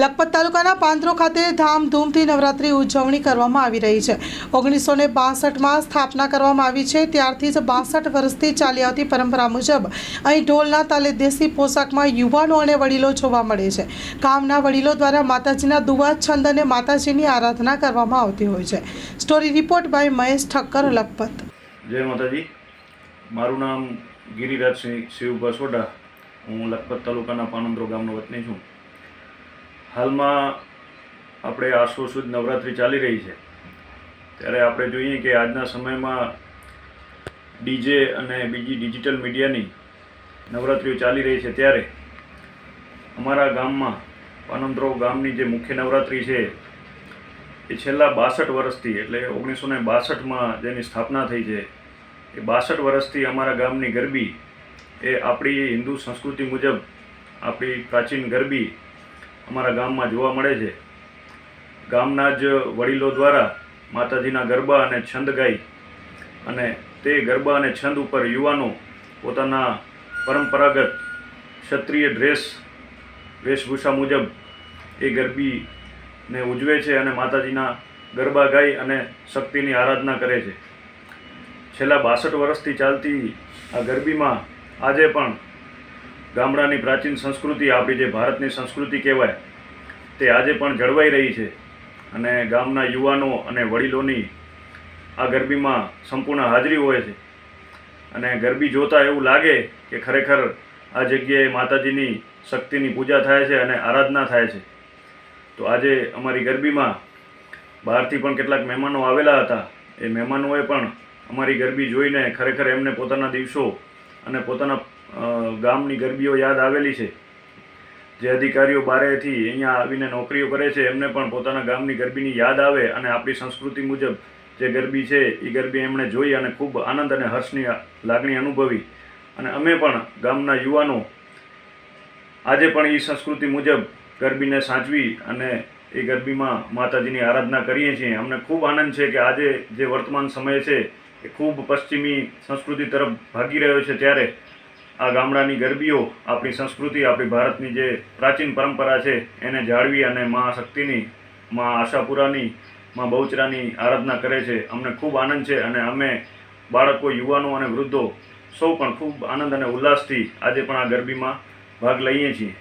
લખપત તાલુકાના પાંદરો ખાતે ધામધૂમથી નવરાત્રી ઉજવણી કરવામાં આવી રહી છે. ઓગણીસો ને બાસઠમાં સ્થાપના કરવામાં આવી છે. ત્યારથી જ બાસઠ વર્ષથી ચાલી આવતી પરંપરા મુજબ અહીં ઢોલના તાલે દેશી પોશાકમાં યુવાનો અને વડીલો જોવા મળે છે. ગામના વડીલો દ્વારા માતાજીના દુવા, છંદ અને માતાજીની આરાધના કરવામાં આવતી હોય છે. Story report by Mahesh Thakkar, Lakhpat. જય માતાજી. મારું નામ ગિરિરાજસિંહ શિવ બસોડા. હું લખપત તાલુકાના પાનંદ્રો ગામનો વતની છું. હાલમાં આપણે આસો સુદ નવરાત્રિ ચાલી રહી છે. ત્યારે આપણે જોઈએ કે આજના સમયમાં ડીજે અને બીજી ડિજિટલ મીડિયાની નવરાત્રિઓ ચાલી રહી છે. ત્યારે અમારા ગામમાં પાનંદ્રો ગામની જે મુખ્ય નવરાત્રિ છે, એ છેલ્લા બાસઠ વર્ષથી, એટલે ઓગણીસો ને બાસઠમાં જેની સ્થાપના થઈ છે, એ બાસઠ વર્ષથી અમારા ગામની ગરબી એ આપણી હિન્દુ સંસ્કૃતિ મુજબ આપણી પ્રાચીન ગરબી અમારા ગામમાં જોવા મળે છે. ગામના જ વડીલો દ્વારા માતાજીના ગરબા અને છંદ ગાઈ અને તે ગરબા અને છંદ ઉપર યુવાનો પોતાના પરંપરાગત ક્ષત્રિય ડ્રેસ વેશભૂષા મુજબ એ ગરબીને ઉજવે છે અને માતાજીના ગરબા ગાઈ અને શક્તિની આરાધના કરે છે. છેલ્લા બાસઠ વર્ષથી ચાલતી આ ગરબીમાં આજે પણ ગામડાની પ્રાચીન સંસ્કૃતિ, આપણી જે ભારતની સંસ્કૃતિ કહેવાય, તે આજે પણ જળવાઈ રહી છે. અને ગામના યુવાનો અને વડીલોની આ ગરબીમાં સંપૂર્ણ હાજરી હોય છે. અને ગરબી જોતાં એવું લાગે કે ખરેખર આ જગ્યાએ માતાજીની શક્તિની પૂજા થાય છે અને આરાધના થાય છે. તો આજે અમારી ગરબીમાં બહારથી પણ કેટલાક મહેમાનો આવેલા હતા. એ મહેમાનોએ પણ અમારી ગરબી જોઈને ખરેખર એમને પોતાના દિવસો અને પોતાના ગામની ગરબીઓ યાદ આવેલી છે. જે અધિકારીઓ બારેથી અહીંયા આવીને નોકરીઓ કરે છે, એમને પણ પોતાના ગામની ગરબીની યાદ આવે અને આપણી સંસ્કૃતિ મુજબ જે ગરબી છે એ ગરબી એમણે જોઈ અને ખૂબ આનંદ અને હર્ષની લાગણી અનુભવી. અને અમે પણ ગામના યુવાનો આજે પણ એ સંસ્કૃતિ મુજબ ગરબીને સાચવી અને એ ગરબીમાં માતાજીની આરાધના કરીએ છીએ. અમને ખૂબ આનંદ છે કે આજે જે વર્તમાન સમય છે, એ ખૂબ પશ્ચિમી સંસ્કૃતિ તરફ ભાગી રહ્યો છે ત્યારે આ ગામડાની ગરબીઓ, આપણી સંસ્કૃતિ, આપણી ભારતની જે પ્રાચીન પરંપરા છે, એને જાળવી અને મા શક્તિની મા આશાપુરાની મા બહુચરાની આરાધના કરે છે. અમને ખૂબ આનંદ છે અને અમે બાળકો, યુવાનો અને વૃદ્ધો સૌ પણ ખૂબ આનંદ અને ઉલ્લાસથી આજે પણ આ ગરબીમાં ભાગ લઈએ છીએ.